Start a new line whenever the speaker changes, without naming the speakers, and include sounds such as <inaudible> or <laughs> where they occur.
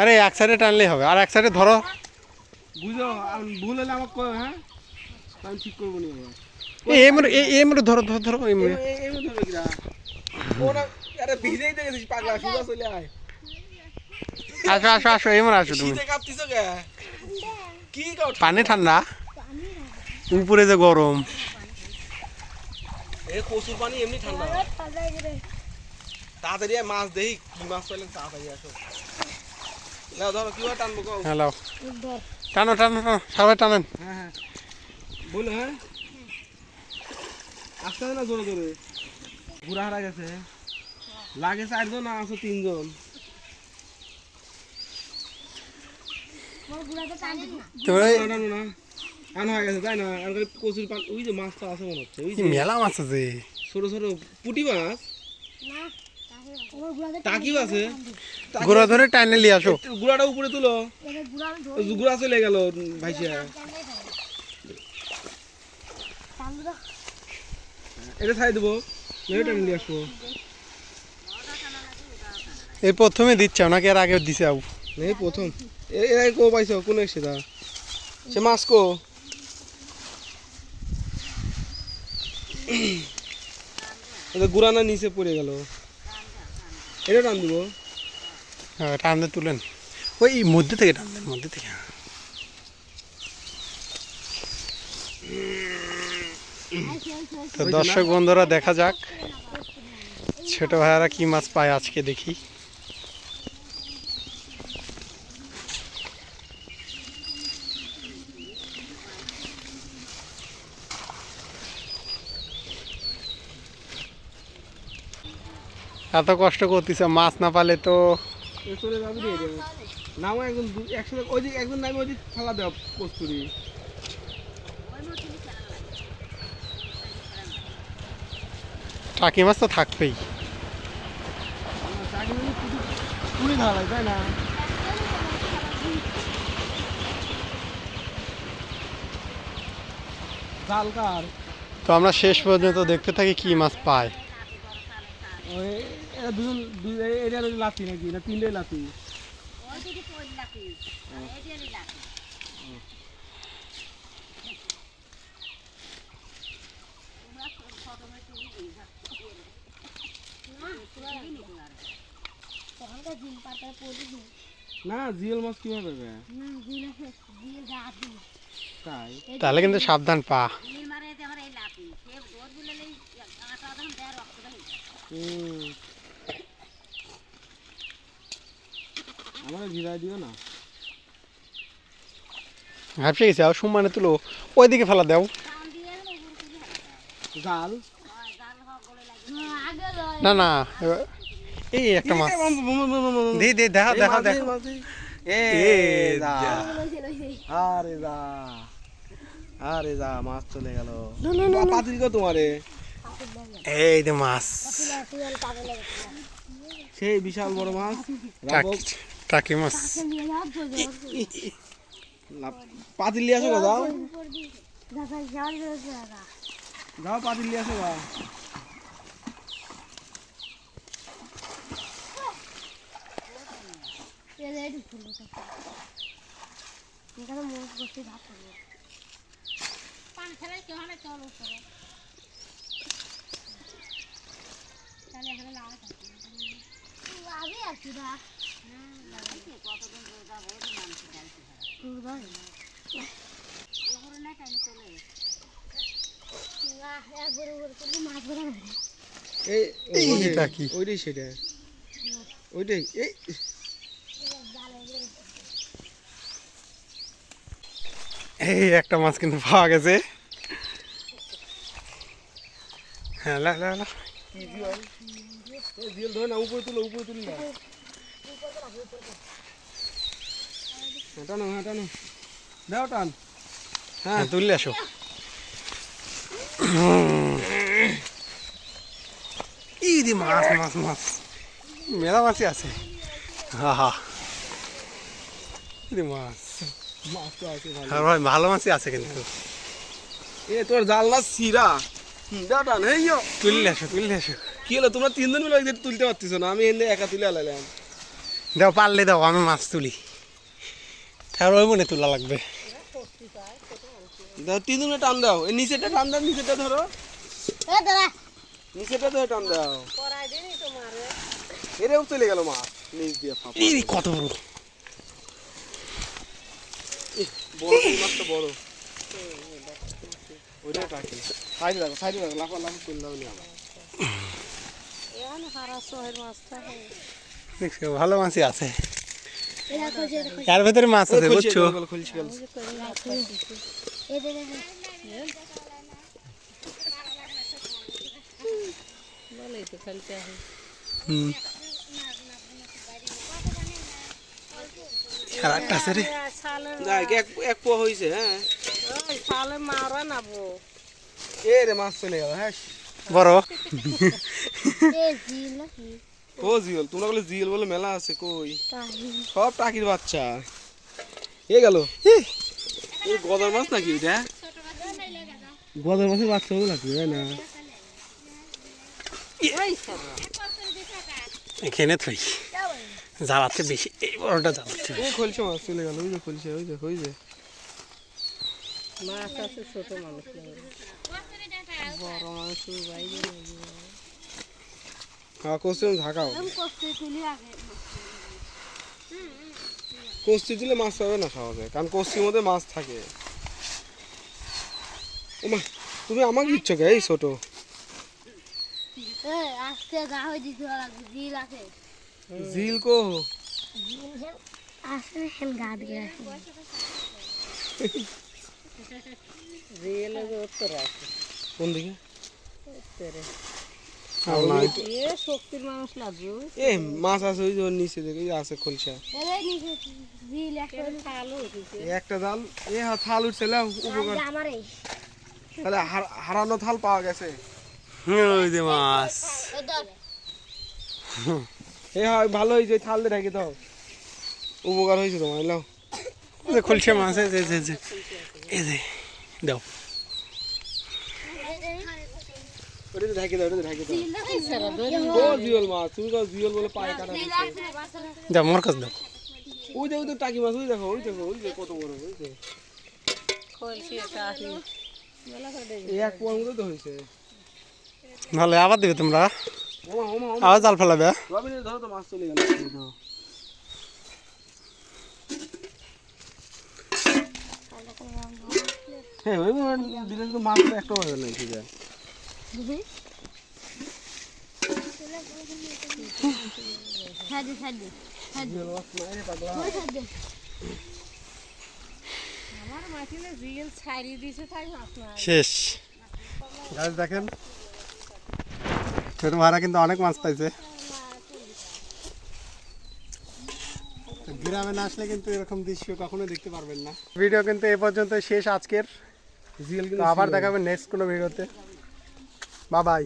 আরে এক সাইডে টানলেই হবে। আর এক সাইডে ধরো।
বুঝো ভুল হলে আমাকে কো, হ্যাঁ? আমি ঠিক করব নি
এই এমরে এই এমরে ধরো ধরো ধরো এমরে
এ- এ- এমন ধরবে কিরা? ওরা আরে ভিজেই তো গেছিস পাগলা সোজা চলে আয়।
আসো আসো আসো এমরে আসো তুমি।
শীতে কাঁপতিস কে?
পানি ঠান্ডা? উপরে যে গরম।
এ পানি এমনি ঠান্ডা। তাড়াতাড়ি মাছ দেখি কি মাছ পাইলেন তাড়াতাড়ি আসো। না ধরো কীভাবে টানবো কও?
হ্যালো টানো টানো টানো সবাই টানেন।
হ্যাঁ হ্যাঁ। বলো হ্যাঁ। আসতে না জোরে জোরে? বুড়া হারা গেছে। লাগে চারজন তিনজন।
তোমরা
না না। না হয়ে গেছে তাই না? আর কচুর পান ওই যে মাছটা আছে মনে হচ্ছে ওই যে।
মেলা মাছ আছে?
ছোট ছোট পুটি মাছ? টাকিও আছে।
গোড়া ধরে নিয়ে আসো।
গুড়াটা উপরে তুলো। গুড়া চলে গেল এটা ছাই দেবো। নিয়ে আসব।
এই প্রথমে দিচ্ছে নাকি আর আগে দিছে আবু।
এই প্রথম। এই কো পাইছো কোন এসে দা? সে মাছ কো। গুড়ানা নিচে পড়ে গেল। এটা টান দিব।
হ্যাঁ টানতে তুলেন। ওই মধ্যে থেকে টানবেন মধ্যে থেকে। তো দর্শক বন্ধুরা দেখা যাক। ছোট ভাইয়ারা কি মাছ পায় আজকে দেখি। এত কষ্ট করতেছে মাছ না পালে তো
চলে যাবি একদম একসাথে ওই একদম নামে ওই দিক ফেলা দেওয়া কস্তুরি।
টাকি মাছ তো থাকবেই।
ঢালাই তাই না?
তো আমরা শেষ পর্যন্ত দেখতে থাকি কি মাছ পায়।
ওই এরা দুজন দুই এরিয়ার লাতি নাকি? না তিনটে লাতি না জিএল মাছ কীভাবে তাই?
তাহলে কিন্তু সাবধান পা।
হুম। আমার ভিড়াই দিও না।
হাফসে গেছে আর সম্মানে তুলো। ওইদিকে ফেলা দাও।
জাল
না না এই একটা মাছ। দে দে দেখা দেখা দেখা।
এ। আরে যা। আরে যা মাছ চলে গেল। পাতিল কো তোমারে
এই যে মাছ।
সেই বিশাল বড় মাছ।
টাকি
রাবক।
মাছ।
পাতিল নিয়ে আসো গো, যাও। যাও পাতিল নিয়ে আসো গা।
এখানে মোট বসে ভাত করব পান কেউ না চল উপরে। তাহলে এখানে আর কি।
ওইটাই সেটা। ওইটাই এই
এই একটা মাছ কিন্তু পাওয়া গেছে। হ্যাঁ
ধরে না না হ্যাঁ, টানো হ্যাঁ হ্যাঁ
হ্যাঁ তুললে আসো। ই দি মাছ মাছ মাছ। মেলা মাছই আছে। হা হা। মাছ।
আছে
ভাই ভালো মাছই আছে কিন্তু।
এ তোর জাল মাছ সিরা এই ইয়ো।
তুললে আসো তুললে আসো।
কি হলো তোমরা তিনজন মিলে ওই তুলতে পারতেছো না? আমি এনে একা তুলে আলাইলাম।
দাও পারলে দাও আমি মাছ তুলি। তার ওই মনে তোলা লাগবে।
দাও তিনজনে টান দাও। এই নিচেটা টান দাও নিচেটা ধরো।
এ দাদা
নিচেটা ধরে টান দাও। এরেও চলে গেল মাছ। নিচ দিয়ে ফাঁপা।
এই কত বড়?
বড় মাছটা বড়। ওইটা কাটি সাইডে রাখো সাইডে রাখো লাফা লাফা করলে হবে আবার
দেখছ ভালো মাছই আছে। এর ভেতরে মাছ আছে বুঝছ?
গেল খুলছি গেল
এ দে দে দে
হুম। আর একটা আছে রে।
এক এক পোয়া হয়েছে হ্যাঁ। এ রে মাছ চলে গেল হ্যাঁ।
বড়।
ও জিওল তোমরা বলে জিওল বলে মেলা আছে কই? সব টাকির বাচ্চা। এ গেল। এই গদার মাছ নাকি এটা? গদার মাছের বাচ্চা হলো নাকি তাই না?
এখানে থই। জ্বালাতে বেশি এই বড়টা জ্বালাতে
খলছে মাছ চলে গেল ওই যে খলছে ওই যে ওই যে। হ্যাঁ কোস্টিম ঢাকাও
আমি কষ্ট তুলি আগে
কোস্তি দিলে মাছ পাবে না সহজে কারণ কোস্তির মধ্যে মাছ থাকে। তুমি আমাকে দিচ্ছ কে? এই ছোট।
হয়ে জিল আছে।
কো?
আসলে হেল <laughs> গা দিয়ে
কোন দিকে?
আর নাই।
এ মাছ আছে ওই যে নিচে দেখে আছে খলসা।
এ নিচে জিল একটা।
জাল এ থাল উঠছে উপকার। তাহলে হারানো থাল পাওয়া গেছে।
ওই যে মাছ।
এ
হয় ভালো হয়েছে ওই থাল দিয়ে ঢেকে দাও। উপকার হয়েছে তোমার লাও।
খুলছে মাছ এই যে দাও।
দাও দাও। ও মাছ তুমি কাও জিওল বলে পায়ে কাটা
জিল
দিচ্ছে
আছে বাসা
দাও মোর কাছে দাও।
ওই দেখো তো টাকি মাছ ওই দেখো ওই দেখো ওই দেখো কত বড় ওই দেখো এই এক পোয়ার মতো তো হয়েছে।
নাহলে আবার দেবে তোমরা। আবার জাল ফেলাবে
ধরো তো মাছ চলে গেল এই নাও। হ্যাঁ ওই দিলে তো মাছ তো একটা ঠিক আছে। পাগলা
ওই ছাড়ি
শেষ। গাছ দেখেন ছোট ভাড়া কিন্তু অনেক মাছ পাইছে। গ্রামে না আসলে কিন্তু এরকম দৃশ্য কখনো দেখতে পারবেন না। ভিডিও কিন্তু এ পর্যন্ত শেষ আজকের। আবার দেখাবেন নেক্সট কোনো ভিডিওতে বা বাই